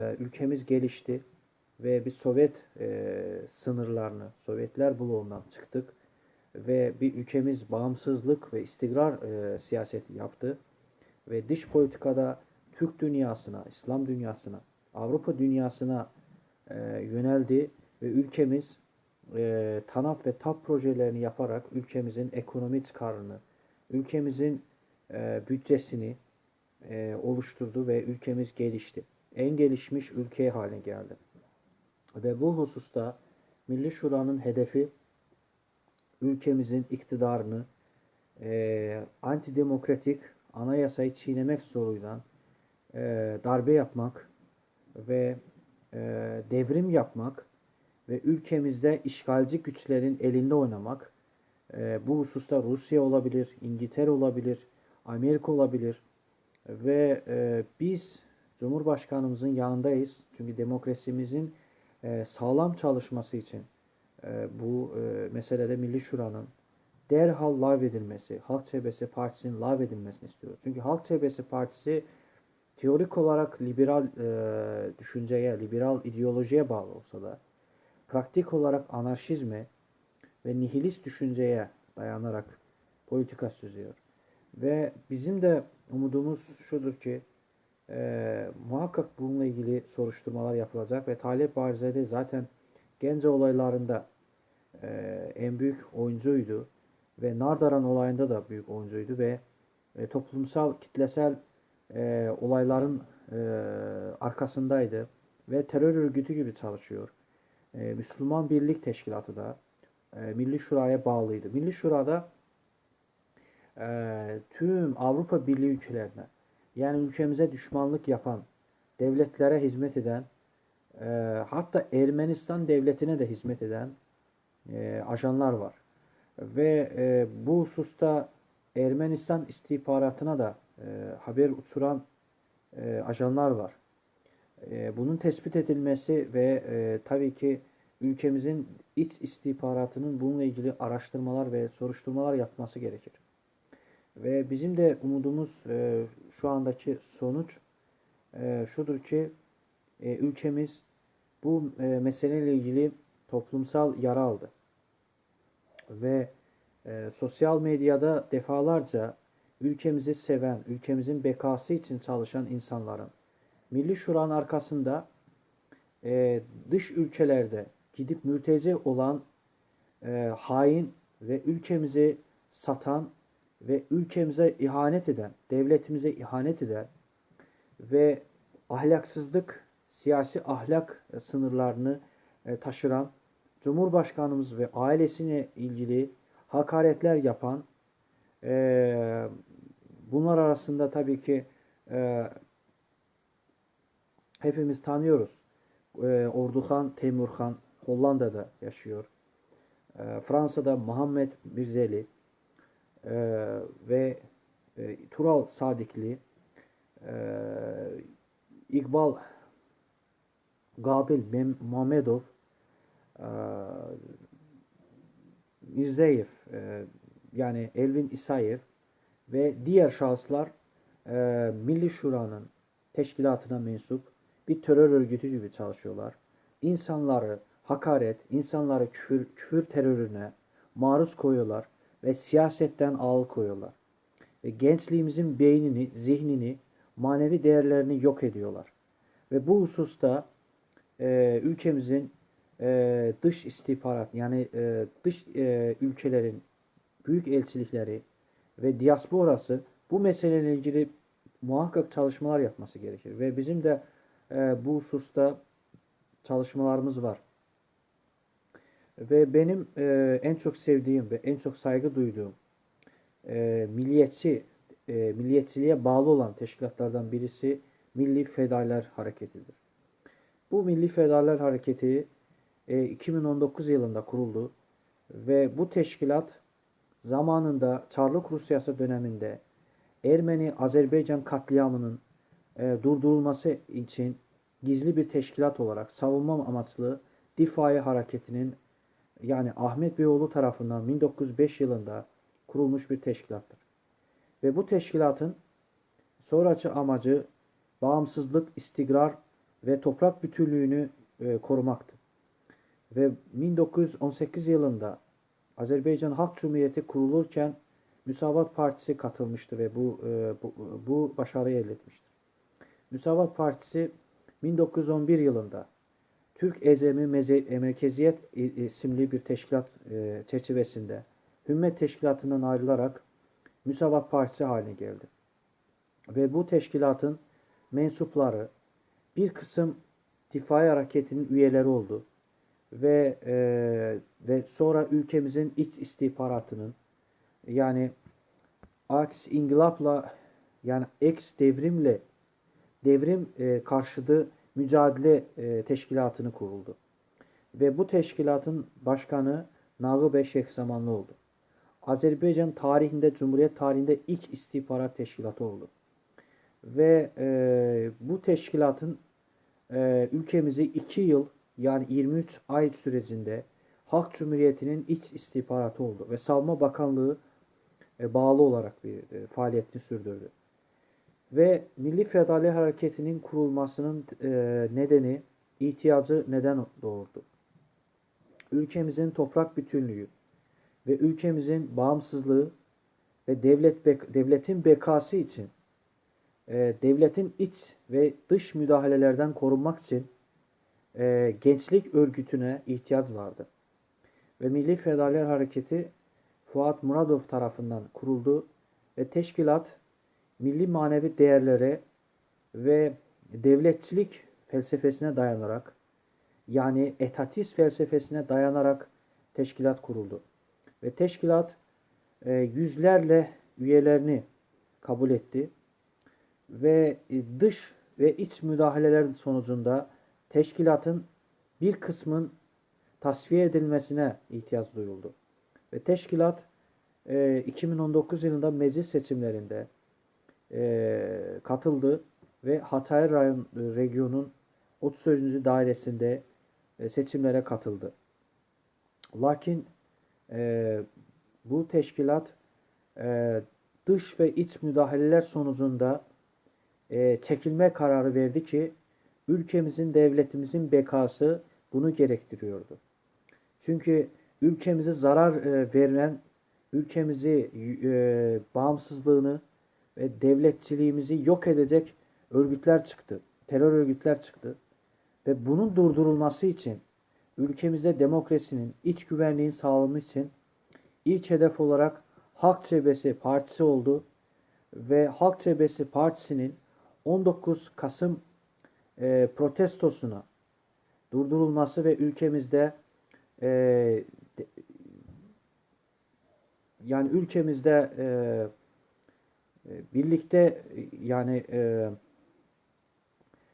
e, ülkemiz gelişti ve bir Sovyet e, sınırlarını, Sovyetler bloğundan çıktık ve bir ülkemiz bağımsızlık ve istikrar e, siyaseti yaptı ve dış politikada Türk dünyasına, İslam dünyasına, Avrupa dünyasına e, yöneldi ve ülkemiz e, TANAP ve TAP projelerini yaparak ülkemizin ekonomi çıkarını, ülkemizin e, bütçesini e, oluşturdu ve ülkemiz gelişti. En gelişmiş ülke haline geldi. Ve bu hususta Milli Şura'nın hedefi ülkemizin iktidarını e, antidemokratik anayasayı çiğnemek zoruyla e, darbe yapmak ve e, devrim yapmak ve ülkemizde işgalci güçlerin elinde oynamak. E, bu hususta Rusya olabilir, İngiltere olabilir, Amerika olabilir ve e, biz Cumhurbaşkanımızın yanındayız. Çünkü demokrasimizin e, sağlam çalışması için e, bu e, meselede Milli Şura'nın derhal lağvedilmesi, Halk Çevresi Partisi'nin lağvedilmesini istiyoruz. Çünkü Halk Çevresi Partisi teorik olarak liberal düşünceye, liberal ideolojiye bağlı olsa da praktik olarak anarşizme ve nihilist düşünceye dayanarak politika süzüyor. Ve bizim de umudumuz şudur ki e, muhakkak bununla ilgili soruşturmalar yapılacak ve Talep Barzade zaten Gence olaylarında e, en büyük oyuncuydu ve Nardaran olayında da büyük oyuncuydu ve e, toplumsal kitlesel e, olayların e, arkasındaydı ve terör örgütü gibi çalışıyor. E, Müslüman Birlik Teşkilatı da e, Milli Şura'ya bağlıydı. Milli Şura'da e, tüm Avrupa Birliği ülkelerine yani ülkemize düşmanlık yapan, devletlere hizmet eden, e, hatta Ermenistan devletine de hizmet eden e, ajanlar var. Ve e, bu hususta Ermenistan istihbaratına da e, haber uçuran e, ajanlar var. E, bunun tespit edilmesi ve e, tabii ki ülkemizin iç istihbaratının bununla ilgili araştırmalar ve soruşturmalar yapması gerekir. Ve bizim de umudumuz e, şu andaki sonuç e, şudur ki e, ülkemiz bu e, meseleyle ilgili toplumsal yara aldı. Ve e, sosyal medyada defalarca ülkemizi seven, ülkemizin bekası için çalışan insanların Milli Şura'nın arkasında e, dış ülkelerde gidip mülteci olan e, hain ve ülkemizi satan ve ülkemize ihanet eden, devletimize ihanet eden ve ahlaksızlık, siyasi ahlak sınırlarını e, taşıran Cumhurbaşkanımız ve ailesine ilgili hakaretler yapan e, bunlar arasında tabii ki e, hepimiz tanıyoruz. E, Orduhan Temurhan Hollanda'da yaşıyor. E, Fransa'da Muhammed Mirzeli e, ve e, Tural Sadikli e, İkbal Gabil Mem Muhammedov e, Mirzeyev e, yani Elvin İsayev ve diğer şahıslar e, Milli Şura'nın teşkilatına mensup bir terör örgütü gibi çalışıyorlar. İnsanları hakaret, insanları küfür, küfür terörüne maruz koyuyorlar ve siyasetten alıkoyuyorlar. Ve gençliğimizin beynini, zihnini, manevi değerlerini yok ediyorlar. Ve bu hususta e, ülkemizin e, dış istihbarat yani e, dış e, ülkelerin büyük elçilikleri ve diasporası bu meseleyle ilgili muhakkak çalışmalar yapması gerekir. Ve bizim de e, bu hususta çalışmalarımız var. Ve benim e, en çok sevdiğim ve en çok saygı duyduğum e, milliyetçi, e, milliyetçiliğe bağlı olan teşkilatlardan birisi Milli Fedalar Hareketi'dir. Bu Milli Fedalar Hareketi e, 2019 yılında kuruldu ve bu teşkilat zamanında Çarlık Rusyası döneminde Ermeni-Azerbaycan katliamının e, durdurulması için gizli bir teşkilat olarak savunma amaçlı Difai Hareketi'nin yani Ahmet Beyoğlu tarafından 1905 yılında kurulmuş bir teşkilattır. Ve bu teşkilatın sonraki amacı bağımsızlık, istigrar ve toprak bütünlüğünü e, korumaktı. Ve 1918 yılında Azerbaycan Halk Cumhuriyeti kurulurken Müsavat Partisi katılmıştı ve bu, e, bu, bu başarıyı elde etmiştir. Müsavat Partisi 1911 yılında Türk Ezemi Merkeziyet i- isimli bir teşkilat e, çerçevesinde Hümmet Teşkilatı'ndan ayrılarak Müsavat Partisi haline geldi. Ve bu teşkilatın mensupları bir kısım Difai Hareketi'nin üyeleri oldu. Ve e, ve sonra ülkemizin iç istihbaratının yani aks ingılapla yani ex devrimle devrim e, karşıtı mücadele e, teşkilatını kuruldu. Ve bu teşkilatın başkanı Nagıbe Şeyhzamanlı oldu. Azerbaycan tarihinde, Cumhuriyet tarihinde ilk istihbarat teşkilatı oldu. Ve e, bu teşkilatın e, ülkemizi 2 yıl yani 23 ay sürecinde Halk Cumhuriyeti'nin iç istihbaratı oldu. Ve Savunma Bakanlığı e, bağlı olarak bir e, faaliyetini sürdürdü. Ve Milli Fedali Hareketi'nin kurulmasının e, nedeni, ihtiyacı neden doğurdu. Ülkemizin toprak bütünlüğü ve ülkemizin bağımsızlığı ve devlet devletin bekası için e, devletin iç ve dış müdahalelerden korunmak için e, gençlik örgütüne ihtiyaç vardı. Ve Milli Fedailer Hareketi Fuat Muradov tarafından kuruldu ve teşkilat milli manevi değerlere ve devletçilik felsefesine dayanarak yani etatist felsefesine dayanarak teşkilat kuruldu. Ve teşkilat e, yüzlerle üyelerini kabul etti ve e, dış ve iç müdahaleler sonucunda teşkilatın bir kısmın tasfiye edilmesine ihtiyaç duyuldu. Ve teşkilat e, 2019 yılında meclis seçimlerinde e, katıldı ve Hatay Rayon e, Region'un 33. dairesinde e, seçimlere katıldı. Lakin e, bu teşkilat e, dış ve iç müdahaleler sonucunda e, çekilme kararı verdi ki ülkemizin, devletimizin bekası bunu gerektiriyordu. Çünkü ülkemize zarar e, verilen, ülkemizi e, bağımsızlığını ve devletçiliğimizi yok edecek örgütler çıktı. Terör örgütler çıktı. Ve bunun durdurulması için ülkemizde demokrasinin, iç güvenliğin sağlanması için ilk hedef olarak Halk Cephesi Partisi oldu. Ve Halk Cephesi Partisi'nin 19 Kasım e, protestosuna durdurulması ve ülkemizde e, de- yani ülkemizde e, birlikte e, yani e,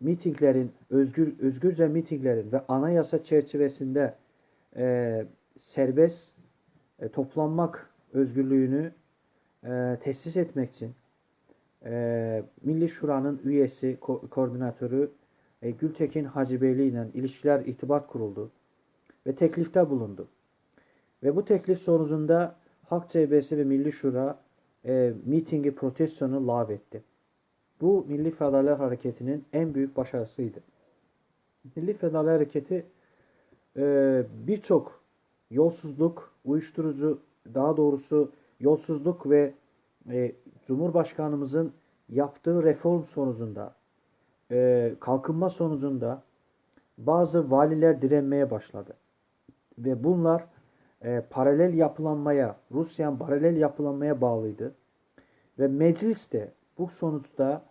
mitinglerin özgür özgürce mitinglerin ve anayasa çerçevesinde e, serbest e, toplanmak özgürlüğünü e, tesis etmek için e, Milli Şura'nın üyesi, ko- koordinatörü e, Gültekin Hacıbeyli ile ilişkiler, irtibat kuruldu ve teklifte bulundu. Ve bu teklif sonucunda Halk CB'si ve Milli Şura e, mitingi, protestonu lağvetti. Bu Milli Fedailer Hareketi'nin en büyük başarısıydı. Milli Fedailer Hareketi e, birçok yolsuzluk, uyuşturucu, daha doğrusu yolsuzluk ve e, Cumhurbaşkanımızın yaptığı reform sonucunda, e, kalkınma sonucunda bazı valiler direnmeye başladı. Ve bunlar e, paralel yapılanmaya, Rusya'nın paralel yapılanmaya bağlıydı. Ve meclis de bu sonuçta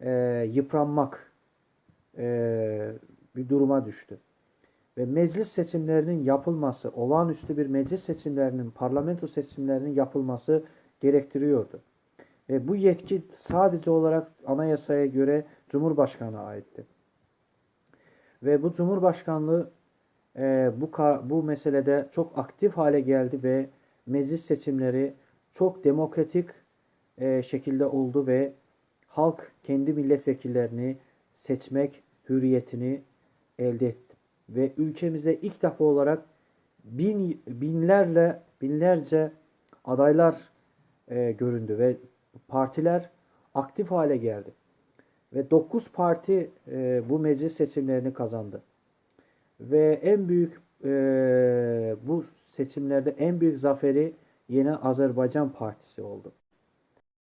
e, yıpranmak e, bir duruma düştü. Ve meclis seçimlerinin yapılması, olağanüstü bir meclis seçimlerinin, parlamento seçimlerinin yapılması gerektiriyordu. Ve bu yetki sadece olarak anayasaya göre Cumhurbaşkanı'na aitti. Ve bu Cumhurbaşkanlığı e, bu bu meselede çok aktif hale geldi ve meclis seçimleri çok demokratik e, şekilde oldu ve halk kendi milletvekillerini seçmek hürriyetini elde etti. Ve ülkemizde ilk defa olarak bin, binlerle binlerce adaylar e, göründü ve partiler aktif hale geldi. Ve 9 parti e, bu meclis seçimlerini kazandı. Ve en büyük e, bu seçimlerde en büyük zaferi yine Azerbaycan Partisi oldu.